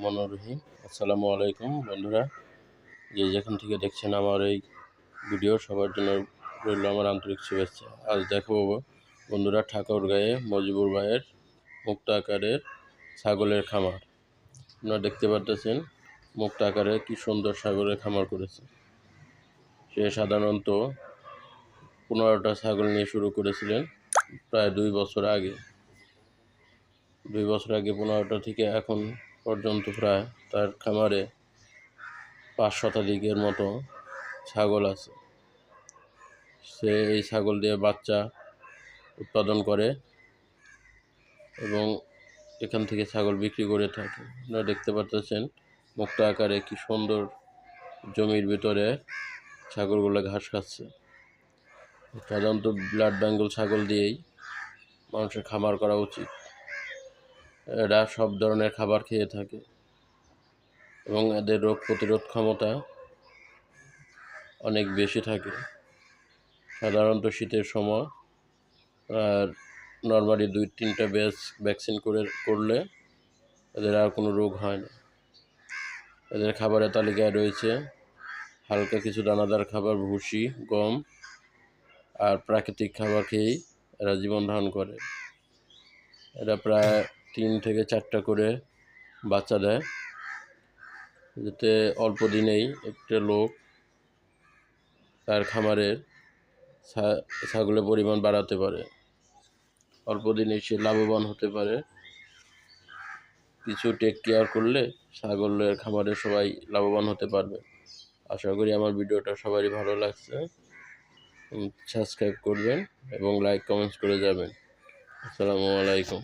রহমান রহিম। আসসালামু আলাইকুম বন্ধুরা। যে যেখান থেকে দেখছেন আমার এই ভিডিও, সবার জন্য রইল আমার আন্তরিক শুভেচ্ছা। আজ দেখাবো বন্ধুরা ঠাকুর ঠাকুরগাঁয়ে মজিবুর ভাইয়ের মুক্ত আকারের ছাগলের খামার। আপনারা দেখতে পারতেছেন মুক্ত আকারে কি সুন্দর ছাগলের খামার করেছে। সে সাধারণত পনেরোটা ছাগল নিয়ে শুরু করেছিলেন প্রায় দুই বছর আগে। দুই বছর আগে পনেরোটা থেকে এখন পর্যন্ত প্রায় তার খামারে পাঁচ শতাধিকের মতো ছাগল আছে। সে এই ছাগল দিয়ে বাচ্চা উৎপাদন করে এবং এখান থেকে ছাগল বিক্রি করে থাকে। আপনারা দেখতে পারতেছেন মুক্ত আকারে কি সুন্দর জমির ভিতরে ছাগলগুলো ঘাস খাচ্ছে। সাধারণত ব্লাড বেঙ্গল ছাগল দিয়েই মানুষের খামার করা উচিত। এরা সব ধরনের খাবার খেয়ে থাকে এবং এদের রোগ প্রতিরোধ ক্ষমতা অনেক বেশি থাকে। সাধারণত শীতের সময়, আর নর্মালি দুই তিনটা ব্যাচ ভ্যাকসিন করে, করলে এদের আর কোনো রোগ হয় না। এদের খাবারের তালিকায় রয়েছে হালকা কিছু দানাদার খাবার, ভুসি, গম আর প্রাকৃতিক খাবার খেয়েই এরা জীবন ধারণ করে। এরা প্রায় তিন থেকে চারটা করে বাচ্চা দেয়। যাতে অল্প দিনেই একটা লোক তার খামারের ছাগলের পরিমাণ বাড়াতে পারে। অল্প দিনে সে লাভবান হতে পারে। কিছু টেক কেয়ার করলে ছাগলের খামারে সবাই লাভবান হতে পারবে। আশা করি আমার ভিডিওটা সবারই ভালো লাগছে। সাবস্ক্রাইব করবেন এবং লাইক কমেন্টস করে যাবেন। আসসালামু আলাইকুম।